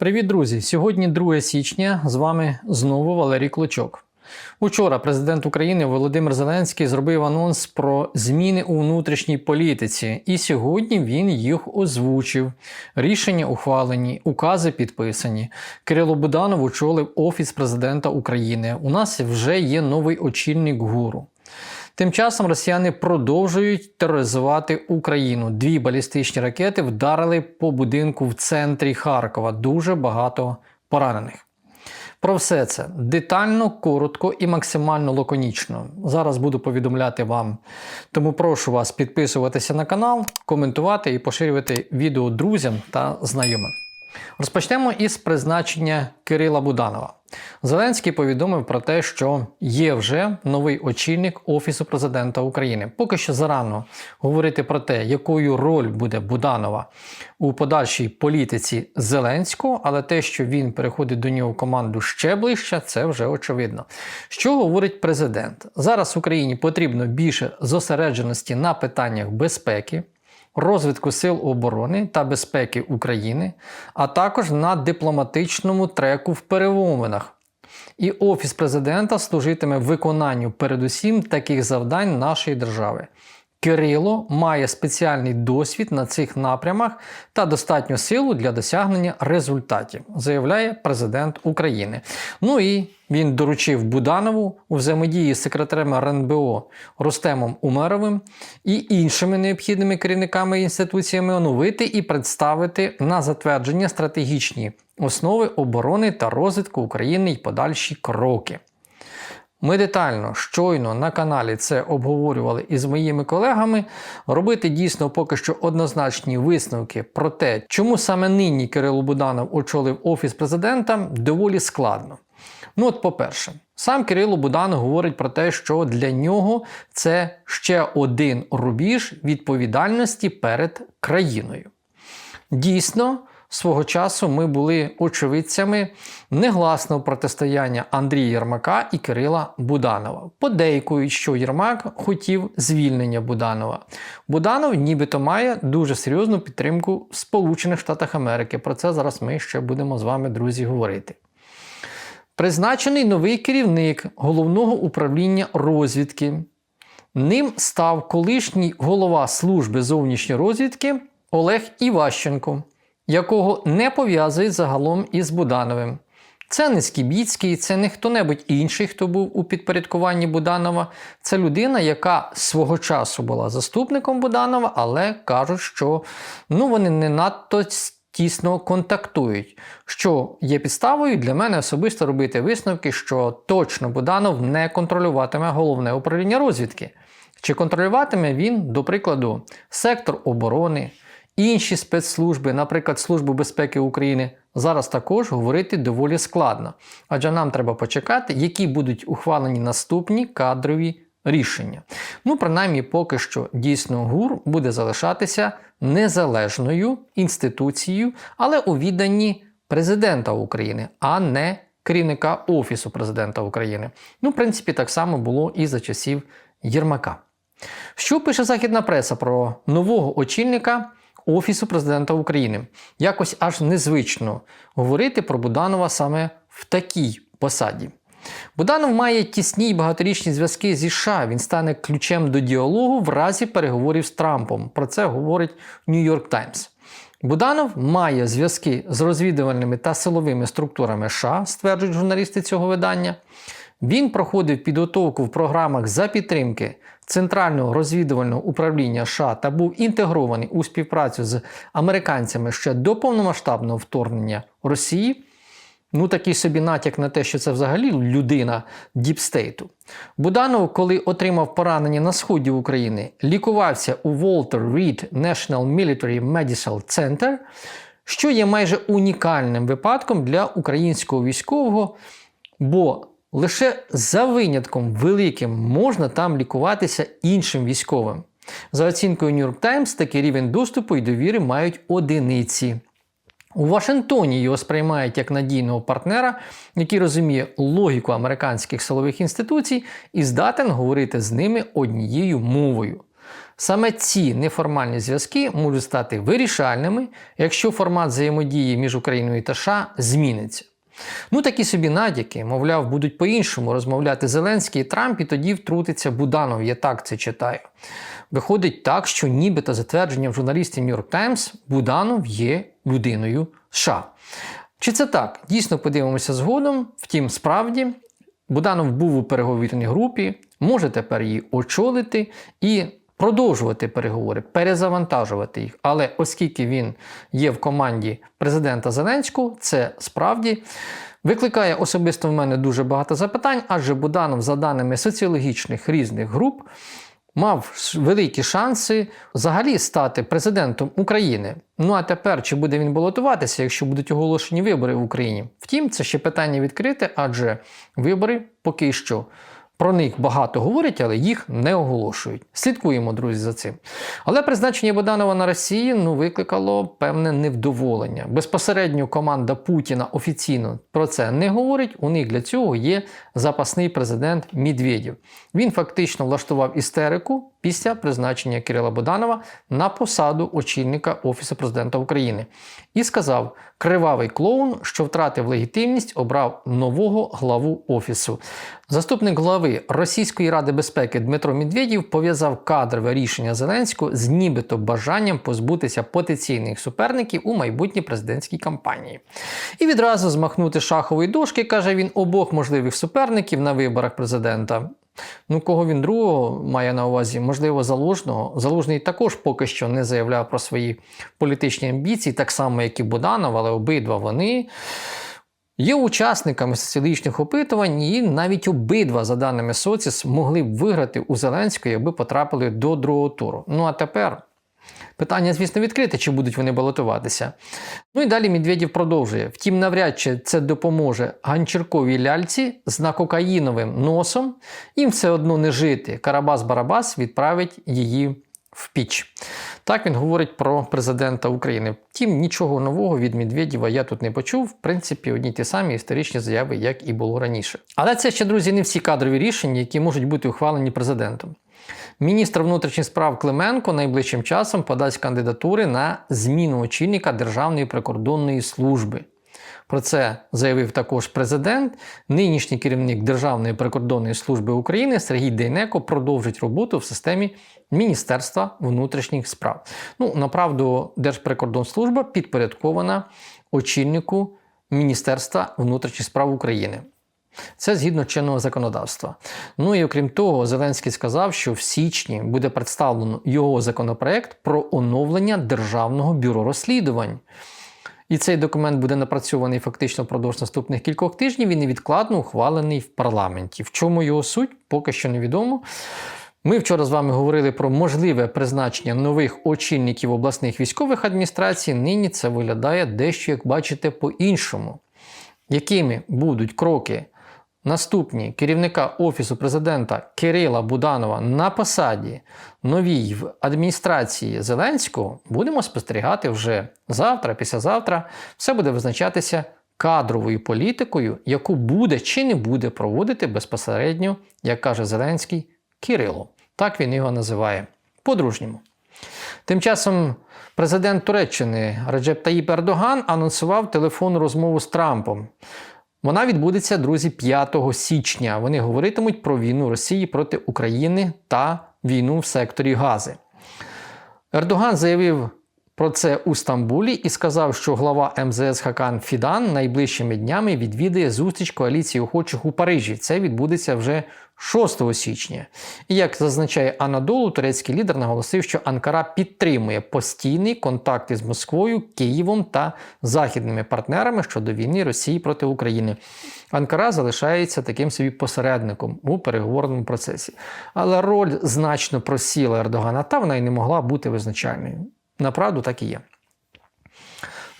Привіт, друзі! Сьогодні 2 січня. З вами знову Валерій Клочок. Учора президент України Володимир Зеленський зробив анонс про зміни у внутрішній політиці, і сьогодні він їх озвучив. Рішення ухвалені, укази підписані. Кирило Буданов очолив Офіс президента України. У нас вже є новий очільник гуру. Тим часом росіяни продовжують тероризувати Україну. Дві балістичні ракети вдарили по будинку в центрі Харкова. Дуже багато поранених. Про все це детально, коротко і максимально лаконічно. Зараз буду повідомляти вам. Тому прошу вас підписуватися на канал, коментувати і поширювати відео друзям та знайомим. Розпочнемо із призначення Кирила Буданова. Зеленський повідомив про те, що є вже новий очільник Офісу президента України. Поки що зарано говорити про те, якою роль буде Буданова у подальшій політиці Зеленського, але те, що він переходить до нього команду ще ближче, це вже очевидно. Що говорить президент? Зараз Україні потрібно більше зосередженості на питаннях безпеки розвитку сил оборони та безпеки України, а також на дипломатичному треку в перемовинах. І Офіс президента служитиме виконанню передусім таких завдань нашої держави. Кирило має спеціальний досвід на цих напрямах та достатню силу для досягнення результатів, заявляє президент України. Ну і він доручив Буданову у взаємодії з секретарем РНБО Рустемом Умеровим і іншими необхідними керівниками інституціями оновити і представити на затвердження стратегічні основи оборони та розвитку України і подальші кроки. Ми детально, щойно на каналі це обговорювали із моїми колегами. Робити дійсно поки що однозначні висновки про те, чому саме нині Кирило Буданов очолив Офіс президента, доволі складно. Ну, от, по-перше, сам Кирило Буданов говорить про те, що для нього це ще один рубіж відповідальності перед країною. Дійсно, свого часу ми були очевидцями негласного протистояння Андрія Єрмака і Кирила Буданова. Подейкують, що Єрмак хотів звільнення Буданова. Буданов нібито має дуже серйозну підтримку в Сполучених Штатах Америки. Про це зараз ми ще будемо з вами, друзі, говорити. Призначений новий керівник головного управління розвідки. Ним став колишній голова служби зовнішньої розвідки Олег Іващенко якого не пов'язують загалом із Будановим. Це не Скібіцький, це не хто-небудь інший, хто був у підпорядкуванні Буданова. Це людина, яка свого часу була заступником Буданова, але кажуть, що ну, вони не надто тісно контактують. Що є підставою для мене особисто робити висновки, що точно Буданов не контролюватиме головне управління розвідки. Чи контролюватиме він, до прикладу, сектор оборони? Інші спецслужби, наприклад, Службу безпеки України, зараз також говорити доволі складно. Адже нам треба почекати, які будуть ухвалені наступні кадрові рішення. Ну, принаймні, поки що дійсно ГУР буде залишатися незалежною інституцією, але у відданні президента України, а не керівника Офісу президента України. Ну, в принципі, так само було і за часів Єрмака. Що пише західна преса про нового очільника Офісу президента України. Якось аж незвично говорити про Буданова саме в такій посаді. Буданов має тісні й багаторічні зв'язки зі США. Він стане ключем до діалогу в разі переговорів з Трампом. Про це говорить York Times. Буданов має зв'язки з розвідувальними та силовими структурами США, стверджують журналісти цього видання. Він проходив підготовку в програмах за підтримки Центрального розвідувального управління США та був інтегрований у співпрацю з американцями ще до повномасштабного вторгнення Росії. Ну, такий собі натяк на те, що це взагалі людина діпстейту. Буданов, коли отримав поранення на сході України, лікувався у Walter Reed National Military Medical Center, що є майже унікальним випадком для українського військового, бо Лише за винятком великим можна там лікуватися іншим військовим. За оцінкою New York Times, такий рівень доступу і довіри мають одиниці. У Вашингтоні його сприймають як надійного партнера, який розуміє логіку американських силових інституцій і здатен говорити з ними однією мовою. Саме ці неформальні зв'язки можуть стати вирішальними, якщо формат взаємодії між Україною та США зміниться. Ну такі собі надяки, мовляв, будуть по-іншому розмовляти Зеленський і Трамп, і тоді втрутиться Буданов. Я так це читаю. Виходить так, що нібито затвердженням журналістів York Times Буданов є людиною США. Чи це так? Дійсно подивимося згодом. Втім, справді, Буданов був у переговірній групі, може тепер її очолити і продовжувати переговори, перезавантажувати їх. Але оскільки він є в команді президента Зеленського, це справді викликає особисто в мене дуже багато запитань, адже Буданов, за даними соціологічних різних груп, мав великі шанси взагалі стати президентом України. Ну а тепер чи буде він балотуватися, якщо будуть оголошені вибори в Україні? Втім, це ще питання відкрите, адже вибори поки що. Про них багато говорять, але їх не оголошують. Слідкуємо, друзі, за цим. Але призначення Боданова на Росії ну, викликало певне невдоволення. Безпосередньо команда Путіна офіційно про це не говорить. У них для цього є запасний президент Медведєв. Він фактично влаштував істерику після призначення Кирила Боданова на посаду очільника Офісу президента України і сказав: кривавий клоун, що втратив легітимність, обрав нового главу офісу. Заступник глави Російської ради безпеки Дмитро Медведєв пов'язав кадрове рішення Зеленського з нібито бажанням позбутися потенційних суперників у майбутній президентській кампанії. І відразу змахнути шахової дошки, каже він, обох можливих суперників на виборах президента. Ну, кого він другого має на увазі, можливо, залужного. Залужний також поки що не заявляв про свої політичні амбіції, так само, як і Буданов, але обидва вони є учасниками соціологічних опитувань, і навіть обидва, за даними Соціс, могли б виграти у Зеленського, якби потрапили до другого туру. Ну а тепер. Питання, звісно, відкрите, чи будуть вони балотуватися. Ну і далі Медведєв продовжує. Втім, навряд чи це допоможе ганчірковій ляльці з накокаїновим носом. Їм все одно не жити. Карабас-Барабас відправить її в піч. Так він говорить про президента України. Втім, нічого нового від Медведєва я тут не почув. В принципі, одні ті самі історичні заяви, як і було раніше. Але це ще, друзі, не всі кадрові рішення, які можуть бути ухвалені президентом. Міністр внутрішніх справ Клименко найближчим часом подасть кандидатури на зміну очільника Державної прикордонної служби. Про це заявив також президент. Нинішній керівник Державної прикордонної служби України Сергій Дейнеко продовжить роботу в системі Міністерства внутрішніх справ. Ну, направду, Держприкордонслужба підпорядкована очільнику Міністерства внутрішніх справ України. Це згідно чинного законодавства. Ну і окрім того, Зеленський сказав, що в січні буде представлено його законопроект про оновлення Державного бюро розслідувань. І цей документ буде напрацьований фактично впродовж наступних кількох тижнів і невідкладно ухвалений в парламенті. В чому його суть, поки що невідомо. Ми вчора з вами говорили про можливе призначення нових очільників обласних військових адміністрацій. Нині це виглядає дещо, як бачите, по-іншому. Якими будуть кроки Наступні керівника Офісу президента Кирила Буданова на посаді новій в адміністрації Зеленського будемо спостерігати вже завтра, післязавтра. Все буде визначатися кадровою політикою, яку буде чи не буде проводити безпосередньо, як каже Зеленський, Кирило. Так він його називає по-дружньому. Тим часом президент Туреччини Реджеп Таїп Ердоган анонсував телефонну розмову з Трампом. Вона відбудеться, друзі, 5 січня. Вони говоритимуть про війну Росії проти України та війну в секторі Гази. Ердоган заявив про це у Стамбулі і сказав, що глава МЗС Хакан Фідан найближчими днями відвідає зустріч коаліції охочих у Парижі. Це відбудеться вже 6 січня. І як зазначає Анадолу, турецький лідер наголосив, що Анкара підтримує постійний контакт із Москвою, Києвом та західними партнерами щодо війни Росії проти України. Анкара залишається таким собі посередником у переговорному процесі. Але роль значно просіла Ердогана, та вона й не могла бути визначальною. Направду так і є.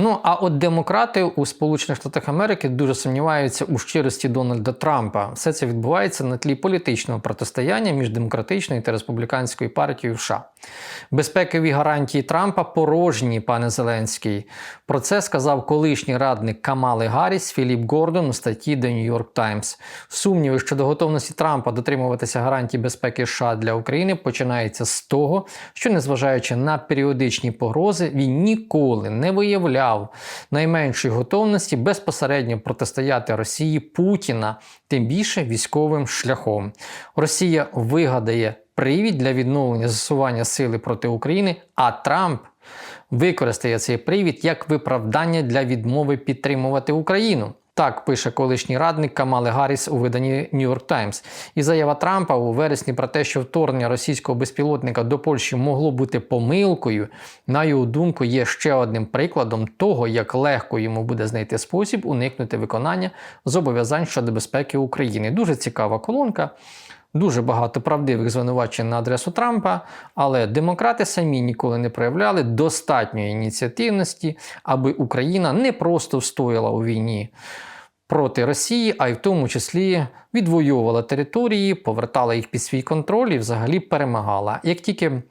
Ну, а от демократи у Сполучених Штатах Америки дуже сумніваються у щирості Дональда Трампа. Все це відбувається на тлі політичного протистояння між демократичною та республіканською партією США. Безпекові гарантії Трампа порожні, пане Зеленський. Про це сказав колишній радник Камали Гарріс Філіп Гордон у статті The New York Times. Сумніви щодо готовності Трампа дотримуватися гарантій безпеки США для України починаються з того, що, незважаючи на періодичні погрози, він ніколи не виявляв найменшої готовності безпосередньо протистояти Росії Путіна, тим більше військовим шляхом. Росія вигадає привід для відновлення засування сили проти України, а Трамп використає цей привід як виправдання для відмови підтримувати Україну. Так пише колишній радник Камали Гарріс у виданні New York Times. І заява Трампа у вересні про те, що вторгнення російського безпілотника до Польщі могло бути помилкою, на його думку, є ще одним прикладом того, як легко йому буде знайти спосіб уникнути виконання зобов'язань щодо безпеки України. Дуже цікава колонка. Дуже багато правдивих звинувачень на адресу Трампа, але демократи самі ніколи не проявляли достатньої ініціативності, аби Україна не просто встояла у війні проти Росії, а й в тому числі відвоювала території, повертала їх під свій контроль і взагалі перемагала. Як тільки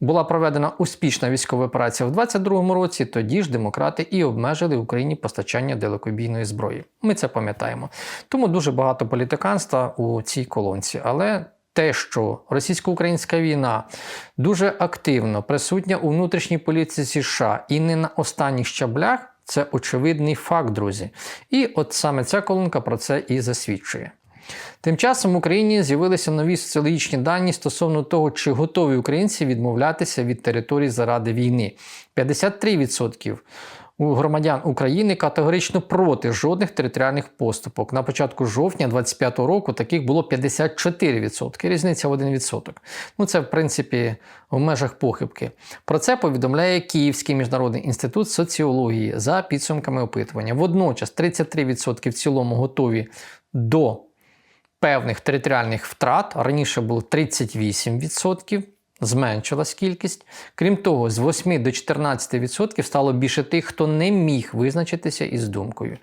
була проведена успішна військова операція в 2022 році, тоді ж демократи і обмежили Україні постачання далекобійної зброї. Ми це пам'ятаємо. Тому дуже багато політиканства у цій колонці. Але те, що російсько-українська війна дуже активно присутня у внутрішній політиці США і не на останніх щаблях, це очевидний факт, друзі. І от саме ця колонка про це і засвідчує. Тим часом в Україні з'явилися нові соціологічні дані стосовно того, чи готові українці відмовлятися від територій заради війни. 53% громадян України категорично проти жодних територіальних поступок. На початку жовтня 2025 року таких було 54%, різниця в 1%. Ну це в принципі в межах похибки. Про це повідомляє Київський міжнародний інститут соціології за підсумками опитування. Водночас 33% в цілому готові до певних територіальних втрат. Раніше було 38%. Зменшилась кількість. Крім того, з 8 до 14% стало більше тих, хто не міг визначитися із думкою.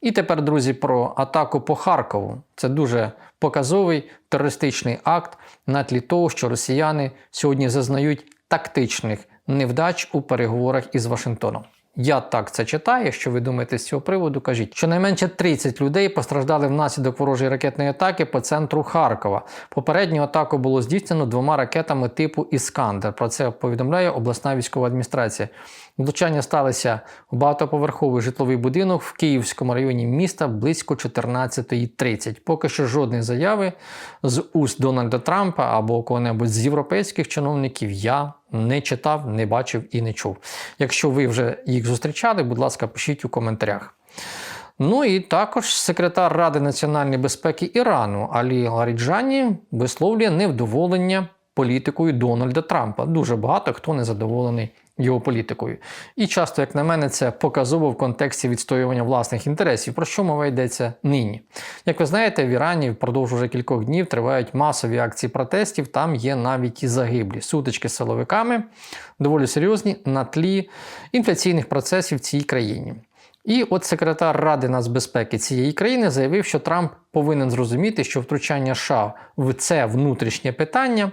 І тепер, друзі, про атаку по Харкову. Це дуже показовий терористичний акт на тлі того, що росіяни сьогодні зазнають тактичних невдач у переговорах із Вашингтоном. Я так це читаю. Якщо ви думаєте з цього приводу, кажіть. Щонайменше 30 людей постраждали внаслідок ворожої ракетної атаки по центру Харкова. Попередню атаку було здійснено двома ракетами типу Іскандер. Про це повідомляє обласна військова адміністрація. Влучання сталося в багатоповерховий житловий будинок в Київському районі міста близько 14.30. Поки що жодної заяви з уст Дональда Трампа або кого-небудь з європейських чиновників я не читав, не бачив і не чув. Якщо ви вже їх зустрічали, будь ласка, пишіть у коментарях. Ну і також секретар Ради національної безпеки Ірану Алі Ларіджані висловлює невдоволення політикою Дональда Трампа. Дуже багато хто не задоволений його політикою. І часто, як на мене, це показово в контексті відстоювання власних інтересів, про що мова йдеться нині. Як ви знаєте, в Ірані впродовж уже кількох днів тривають масові акції протестів, там є навіть і загиблі. Сутички з силовиками доволі серйозні на тлі інфляційних процесів в цій країні. І от секретар Ради нацбезпеки цієї країни заявив, що Трамп повинен зрозуміти, що втручання США в це внутрішнє питання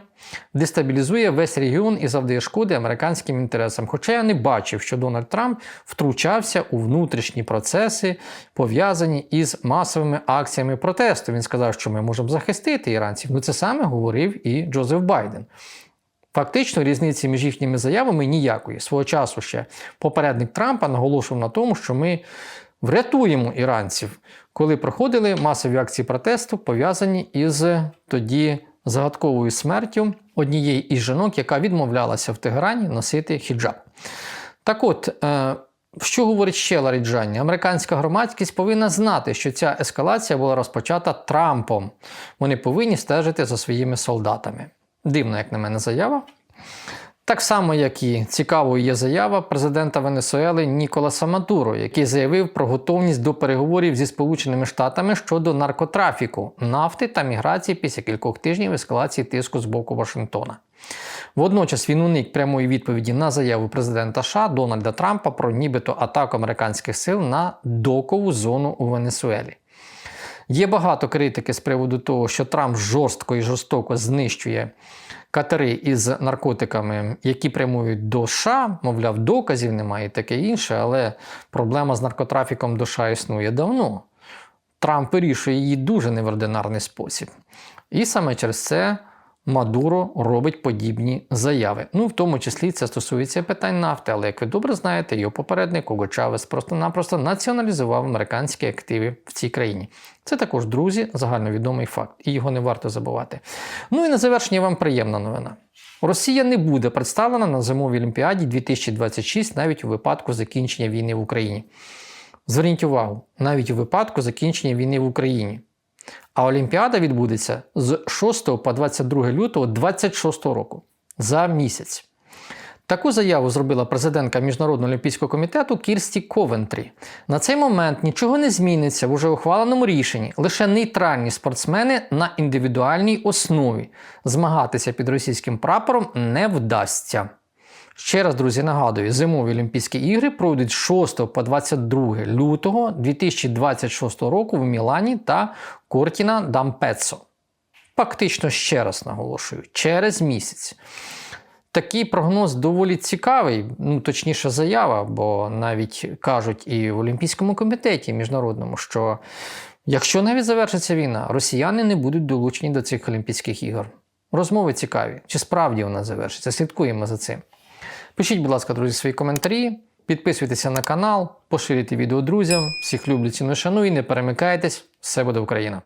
дестабілізує весь регіон і завдає шкоди американським інтересам. Хоча я не бачив, що Дональд Трамп втручався у внутрішні процеси, пов'язані із масовими акціями протесту. Він сказав, що ми можемо захистити іранців. Ну це саме говорив і Джозеф Байден. Фактично, різниці між їхніми заявами ніякої. Свого часу ще попередник Трампа наголошував на тому, що ми врятуємо іранців, коли проходили масові акції протесту, пов'язані із тоді загадковою смертю однієї із жінок, яка відмовлялася в Тегерані носити хіджаб. Так от. Е, що говорить ще Ларіджані? Американська громадськість повинна знати, що ця ескалація була розпочата Трампом. Вони повинні стежити за своїми солдатами. Дивна, як на мене, заява. Так само, як і цікавою є заява президента Венесуели Ніколаса Мадуро, який заявив про готовність до переговорів зі Сполученими Штатами щодо наркотрафіку, нафти та міграції після кількох тижнів ескалації тиску з боку Вашингтона. Водночас він уник прямої відповіді на заяву президента США Дональда Трампа про нібито атаку американських сил на докову зону у Венесуелі. Є багато критики з приводу того, що Трамп жорстко і жорстоко знищує катери із наркотиками, які прямують до США, мовляв, доказів немає і таке інше, але проблема з наркотрафіком до США існує давно. Трамп вирішує її дуже неординарний спосіб. І саме через це Мадуро робить подібні заяви. Ну, в тому числі це стосується питань нафти, але як ви добре знаєте, його попередник Ого Чавес просто-напросто націоналізував американські активи в цій країні. Це також, друзі, загальновідомий факт, і його не варто забувати. Ну і на завершення вам приємна новина. Росія не буде представлена на зимовій Олімпіаді 2026 навіть у випадку закінчення війни в Україні. Зверніть увагу, навіть у випадку закінчення війни в Україні. А Олімпіада відбудеться з 6 по 22 лютого 2026 року за місяць. Таку заяву зробила президентка Міжнародного олімпійського комітету Кірсті Ковентрі. На цей момент нічого не зміниться в уже ухваленому рішенні. Лише нейтральні спортсмени на індивідуальній основі змагатися під російським прапором не вдасться. Ще раз, друзі, нагадую, зимові Олімпійські ігри пройдуть з 6 по 22 лютого 2026 року в Мілані та Кортіна Дампеццо. Фактично, ще раз наголошую, через місяць. Такий прогноз доволі цікавий, ну точніше, заява, бо навіть кажуть і в Олімпійському комітеті міжнародному, що якщо навіть завершиться війна, росіяни не будуть долучені до цих Олімпійських ігор. Розмови цікаві, чи справді вона завершиться? Слідкуємо за цим. Пишіть, будь ласка, друзі, свої коментарі, підписуйтеся на канал, поширюйте відео друзям. Всіх люблю, ціну шаную і не перемикайтесь. Все буде Україна!